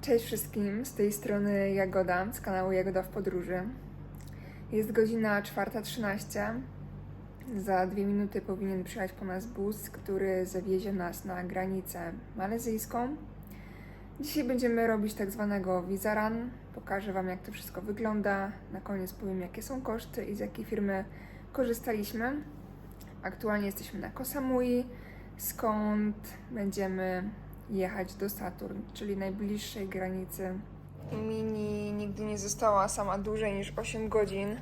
Cześć wszystkim, z tej strony Jagoda, z kanału Jagoda w Podróży. Jest godzina 4.13. Za dwie minuty powinien przyjechać po nas bus, który zawiezie nas na granicę malezyjską. Dzisiaj będziemy robić tak zwanego visa run. Pokażę Wam, jak to wszystko wygląda. Na koniec powiem, jakie są koszty i z jakiej firmy korzystaliśmy. Aktualnie jesteśmy na Koh Samui, skąd będziemy jechać do Saturn, czyli najbliższej granicy. Mini nigdy nie została sama dłużej niż 8 godzin.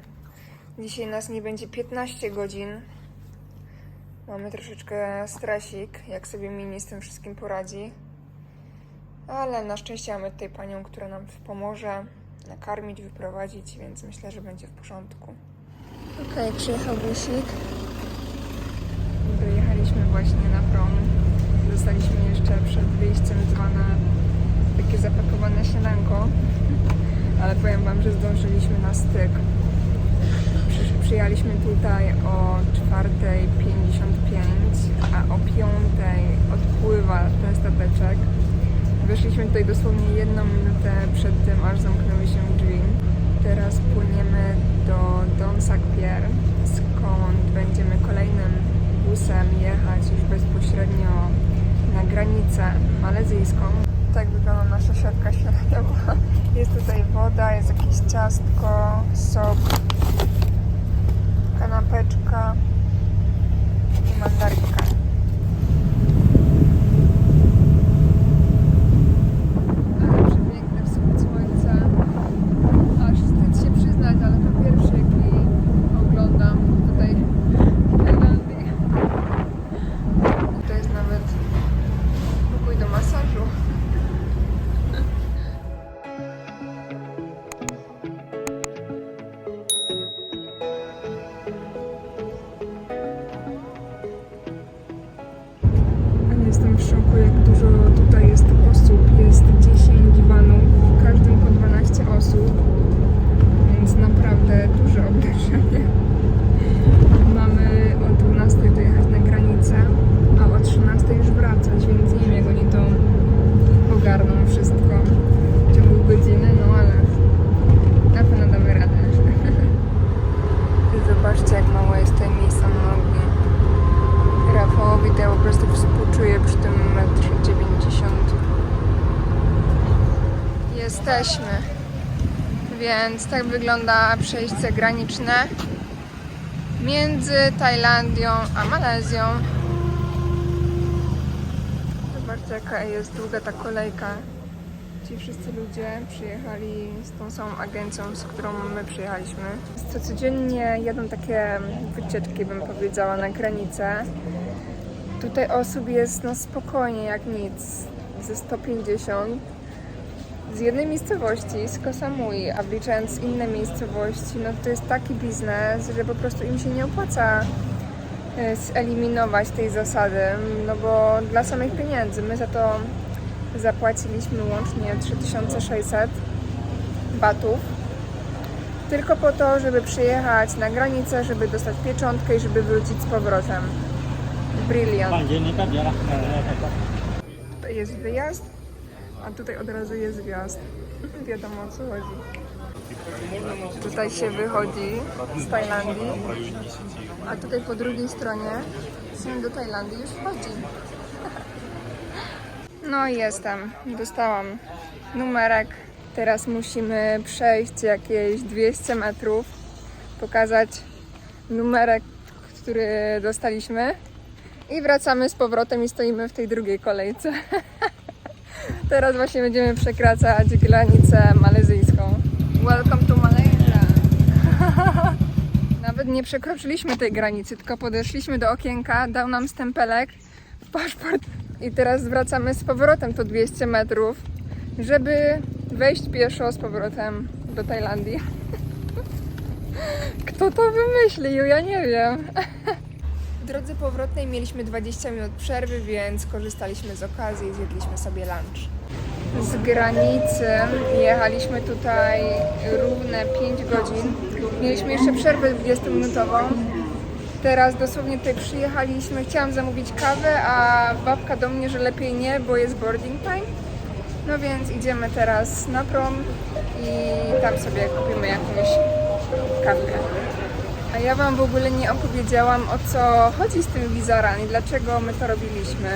Dzisiaj nas nie będzie 15 godzin. Mamy troszeczkę stresik, jak sobie Mini z tym wszystkim poradzi. Ale na szczęście mamy tutaj panią, która nam pomoże nakarmić, wyprowadzić, więc myślę, że będzie w porządku. Okej, przyjechał busik. Dojechaliśmy właśnie na prom. Dostaliśmy jeszcze przed wyjściem dzwona takie zapakowane śniadanko, ale powiem Wam, że zdążyliśmy na styk. Przyjechaliśmy tutaj o 4.55, a o 5.00 odpływa ten stateczek. Weszliśmy tutaj dosłownie jedną minutę przed tym, aż zamknęły się drzwi. Teraz płyniemy do Donsak Pier, skąd będziemy kolejnym busem jechać już bezpośrednio na granicę malezyjską. Tak wygląda nasza siatka śniadaniowa. Jest tutaj woda, jest jakieś ciastko, sok, kanapeczka i mandarynka. Jesteśmy. Więc tak wygląda przejście graniczne między Tajlandią a Malezją. Zobaczcie jaka jest długa ta kolejka. Ci wszyscy ludzie przyjechali z tą samą agencją, z którą my przyjechaliśmy. Co codziennie jadą takie wycieczki, bym powiedziała, na granicę. Tutaj osób jest no spokojnie jak nic, ze 150 z jednej miejscowości, z Koh Samui, a wliczając inne miejscowości, no to jest taki biznes, że po prostu im się nie opłaca e, zeliminować tej zasady, no bo dla samych pieniędzy my za to zapłaciliśmy łącznie 3600 batów tylko po to, żeby przyjechać na granicę, żeby dostać pieczątkę i żeby wrócić z powrotem. Brilliant. Jest wyjazd, a tutaj od razu jest wjazd. Wiadomo o co chodzi. Tutaj się wychodzi z Tajlandii, a tutaj po drugiej stronie się do Tajlandii już wchodzi. No i jestem. Dostałam numerek. Teraz musimy przejść jakieś 200 metrów, pokazać numerek, który dostaliśmy i wracamy z powrotem i stoimy w tej drugiej kolejce. Teraz właśnie będziemy przekraczać granicę malezyjską. Welcome to Malaysia. Nawet nie przekroczyliśmy tej granicy, tylko podeszliśmy do okienka, dał nam stempelek w paszport i teraz wracamy z powrotem to 200 metrów, żeby wejść pieszo z powrotem do Tajlandii. Kto to wymyślił? Ja nie wiem. Drodze powrotnej mieliśmy 20 minut przerwy, więc korzystaliśmy z okazji i zjedliśmy sobie lunch. Z granicy jechaliśmy tutaj równe 5 godzin. Mieliśmy jeszcze przerwę 20-minutową. Teraz dosłownie tutaj przyjechaliśmy. Chciałam zamówić kawę, a babka do mnie, że lepiej nie, bo jest boarding time. No więc idziemy teraz na prom i tam sobie kupimy jakąś kawkę. A ja Wam w ogóle nie opowiedziałam o co chodzi z tym Wizaran i dlaczego my to robiliśmy.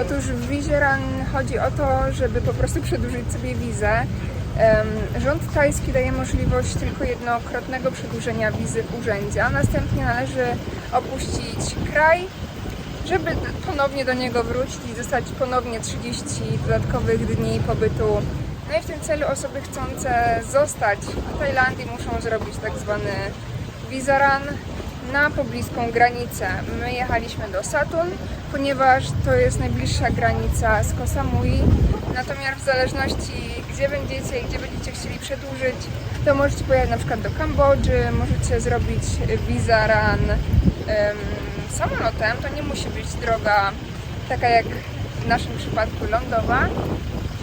Otóż w Wizaran chodzi o to, żeby po prostu przedłużyć sobie wizę. Rząd tajski daje możliwość tylko jednokrotnego przedłużenia wizy w urzędzie, a następnie należy opuścić kraj, żeby ponownie do niego wrócić i dostać ponownie 30 dodatkowych dni pobytu. No i w tym celu osoby chcące zostać w Tajlandii muszą zrobić tak zwany Visaran na pobliską granicę. My jechaliśmy do Satun, ponieważ to jest najbliższa granica z Koh Samui. Natomiast w zależności gdzie będziecie i gdzie będziecie chcieli przedłużyć, to możecie pojechać na przykład do Kambodży, możecie zrobić Visaran em, samolotem. To nie musi być droga taka jak w naszym przypadku lądowa.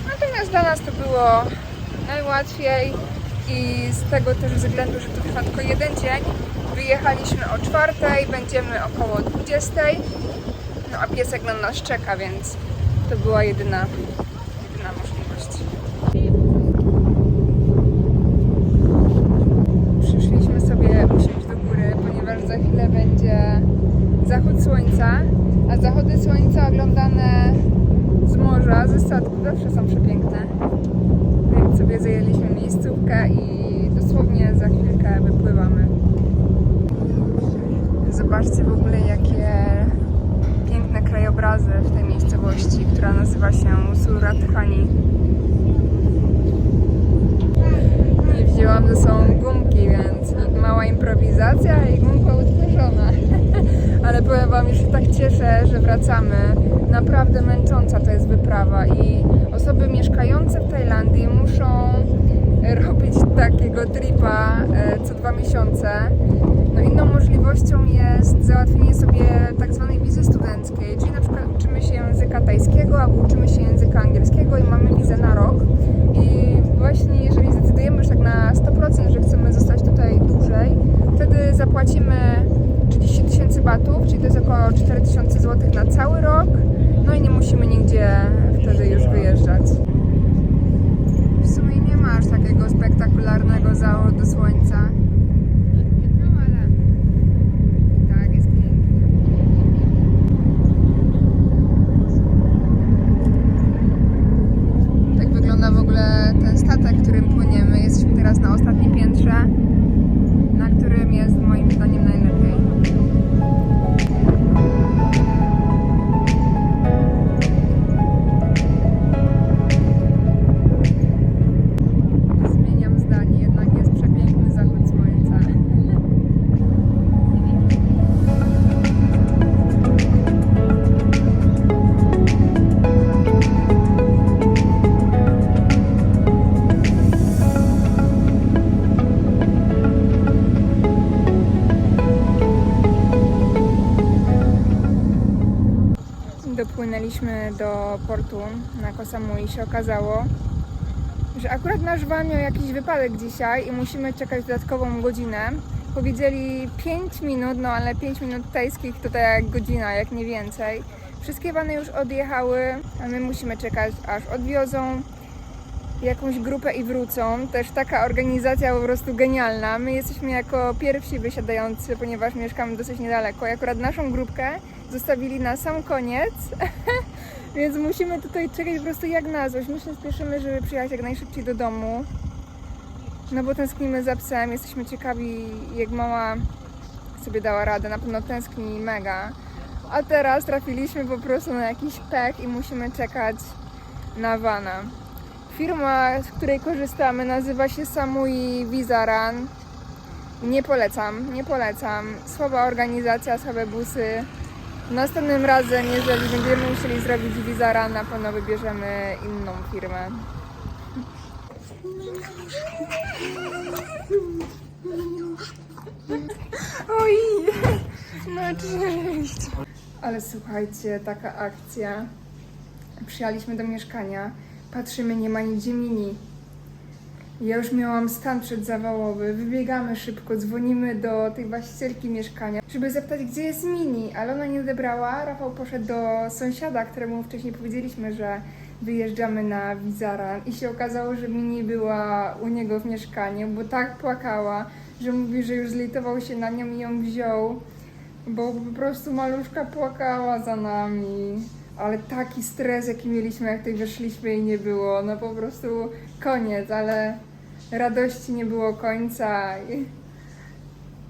Natomiast dla nas to było najłatwiej i z tego też względu, że to trwa tylko jeden dzień, wyjechaliśmy o czwartej, będziemy około 20. No a piesek na nas czeka, więc to była jedyna, możliwość. Przyszliśmy sobie usiąść do góry, ponieważ za chwilę będzie zachód słońca, a zachody słońca oglądane z morza, ze statku zawsze są przepiękne. Więc sobie zajęliśmy miejscówkę i dosłownie za chwilkę wypływamy. Zobaczcie w ogóle jakie piękne krajobrazy w tej miejscowości, która nazywa się Surat Khani. Nie wzięłam ze sobą gumki, więc mała improwizacja i gumka utworzona. Ale powiem Wam, już się tak cieszę, że wracamy. Naprawdę męcząca to jest wyprawa i osoby mieszkające w Tajlandii muszą robić takiego tripa e, co dwa miesiące. No inną możliwością jest załatwienie sobie tak zwanej wizy studenckiej, czyli na przykład uczymy się języka tajskiego albo uczymy się języka angielskiego i mamy wizę na rok. I właśnie jeżeli zdecydujemy już tak na 100%, że chcemy zostać tutaj dłużej, wtedy zapłacimy 30 tysięcy batów, czyli to jest około 4 tysiące złotych na cały rok. No i nie musimy nigdzie wtedy już wyjeżdżać. Nie ma aż takiego spektakularnego zachodu słońca. Dopłynęliśmy do portu na Koh Samui i się okazało, że akurat nasz van miał jakiś wypadek dzisiaj i musimy czekać dodatkową godzinę. Powiedzieli 5 minut, no ale 5 minut tajskich to tak jak godzina, jak nie więcej. Wszystkie vany już odjechały, a my musimy czekać aż odwiozą jakąś grupę i wrócą. Też taka organizacja po prostu genialna. My jesteśmy jako pierwsi wysiadający, ponieważ mieszkamy dosyć niedaleko. I akurat naszą grupkę zostawili na sam koniec. Więc musimy tutaj czekać po prostu jak na złość. My się spieszymy, żeby przyjechać jak najszybciej do domu. No bo tęsknimy za psem, jesteśmy ciekawi jak mama sobie dała radę. Na pewno tęskni mega. A teraz trafiliśmy po prostu na jakiś pech i musimy czekać na vana. Firma, z której korzystamy nazywa się Samui Visaran. Nie polecam, nie polecam. Słaba organizacja, słabe busy. Następnym razem, jeżeli będziemy musieli zrobić Vizara, na pewno wybierzemy inną firmę. Oj, no cześć. Ale słuchajcie, taka akcja. Przyjechaliśmy do mieszkania, patrzymy, nie ma nigdzie mini. Ja już miałam stan przedzawałowy, wybiegamy szybko, dzwonimy do tej właścicielki mieszkania, żeby zapytać, gdzie jest mini, ale ona nie odebrała. Rafał poszedł do sąsiada, któremu wcześniej powiedzieliśmy, że wyjeżdżamy na Wizaran i się okazało, że Mini była u niego w mieszkaniu, bo tak płakała, że mówi, że już zlitował się na nią i ją wziął, bo po prostu maluszka płakała za nami. Ale taki stres, jaki mieliśmy, jak tutaj weszliśmy i nie było, no po prostu koniec, ale radości nie było końca.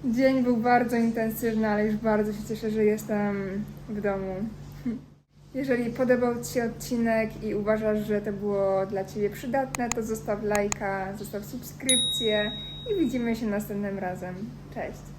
Dzień był bardzo intensywny, ale już bardzo się cieszę, że jestem w domu. Jeżeli podobał Ci się odcinek i uważasz, że to było dla Ciebie przydatne, to zostaw lajka, zostaw subskrypcję i widzimy się następnym razem. Cześć!